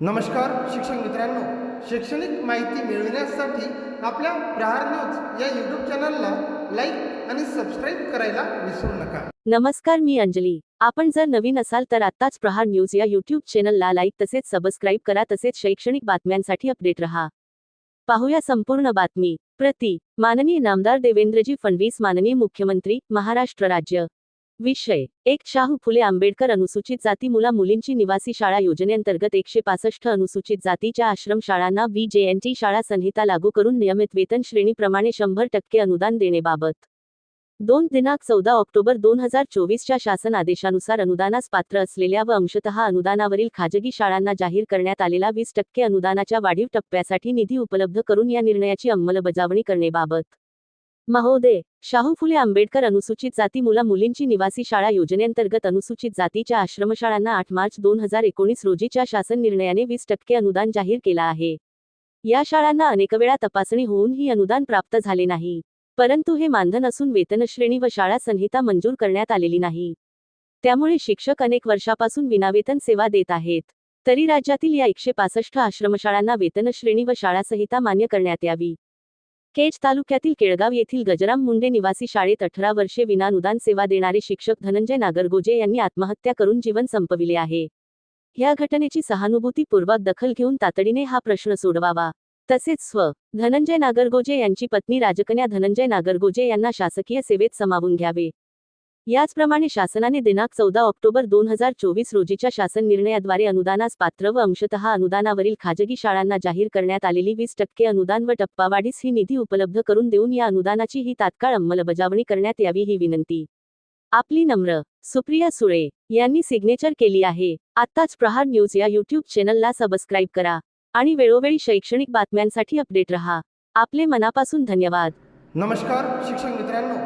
नमस्कार शिक्षक मित्रांनो. शैक्षणिक माहिती मिळविण्यासाठी आपल्या प्रहार न्यूज या यूट्यूब चॅनलला लाईक आणि सबस्क्राईब करायला विसरू नका. नमस्कार मी अंजली. आपण जर नवीन असाल तर आत्ताच प्रहार न्यूज या यूट्यूब चॅनलला लाईक तसेच सबस्क्राईब करा तसेच शैक्षणिक बातम्यांसाठी अपडेट रहा. पाहूया संपूर्ण बातमी. प्रति माननीय नामदार देवेंद्रजी फडणवीस माननीय मुख्यमंत्री महाराष्ट्र राज्य. विषय. एक शाहू फुले आंबेडकर अनुसूचित जाती मुला मुलींची निवासी शाळा योजनेअंतर्गत एकशे पासष्ट अनुसूचित जातीच्या आश्रम शाळांना व्ही जे एन टी शाळा संहिता लागू करून नियमित वेतन श्रेणीप्रमाणे शंभर टक्के अनुदान देणेबाबत दोन दिनांक चौदा ऑक्टोबर दोन हजार चोवीसच्या शासन आदेशानुसार अनुदानास पात्र असलेल्या व अंशतः अनुदानावरील खाजगी शाळांना जाहीर करण्यात आलेला वीस टक्के अनुदानाच्या वाढीव टप्प्यासाठी निधी उपलब्ध करून या निर्णयाची अंमलबजावणी करण्याबाबत. महोदय शाहू फुले आंबेडकर अनुसूचित जाती मुला मुलींची निवासी शाळा योजनेअंतर्गत अनुसूचित जातीच्या आश्रमशाळांना आठ मार्च दोन हजार एकोणीस रोजीच्या शासन निर्णयाने वीस टक्के अनुदान जाहीर केला आहे. या शाळांना अनेकवेळा तपासणी होऊन ही अनुदान प्राप्त झाले नाही. परंतु हे मानधन असून वेतनश्रेणी व शाळा संहिता मंजूर करण्यात आलेली नाही. त्यामुळे शिक्षक अनेक वर्षापासून विनावेतन सेवा देत आहेत. तरी राज्यातील या एकशे पासष्ट आश्रमशाळांना वेतनश्रेणी व शाळा संहिता मान्य करण्यात यावी. केज तालुक्यातील केळगाव येथील गजराम मुंडे निवासी शाळेत अठरा वर्षे विनानुदान सेवा देणारे शिक्षक धनंजय नागरगोजे यांनी आत्महत्या करून जीवन संपविले आहे. या घटनेची सहानुभूतीपूर्वक दखल घेऊन तातडीने हा प्रश्न सोडवावा. तसेच स्व. धनंजय नागरगोजे यांची पत्नी राजकन्या धनंजय नागरगोजे यांना शासकीय सेवेत समावून घ्यावे. याचप्रमाणे शासनाने दिनांक चौदा ऑक्टोबर दोन हजार चोवीस रोजीच्या शासन निर्णयाद्वारे अनुदानास पात्र व अंशतः अनुदानावरील खाजगी शाळांना जाहीर करण्यात आलेली वीस टक्के अनुदान व टप्पावाढीस ही निधी उपलब्ध करून देऊन या अनुदानाची ही तात्काळ अंमलबजावणी करण्यात यावी ही विनंती. आपली नम्र सुप्रिया सुळे यांनी सिग्नेचर केली आहे. आत्ताच प्रहार न्यूज या यूट्यूब चॅनलला सबस्क्राईब करा आणि वेळोवेळी शैक्षणिक बातम्यांसाठी अपडेट रहा. आपले मनापासून धन्यवाद. नमस्कार शिक्षक मित्रांनो.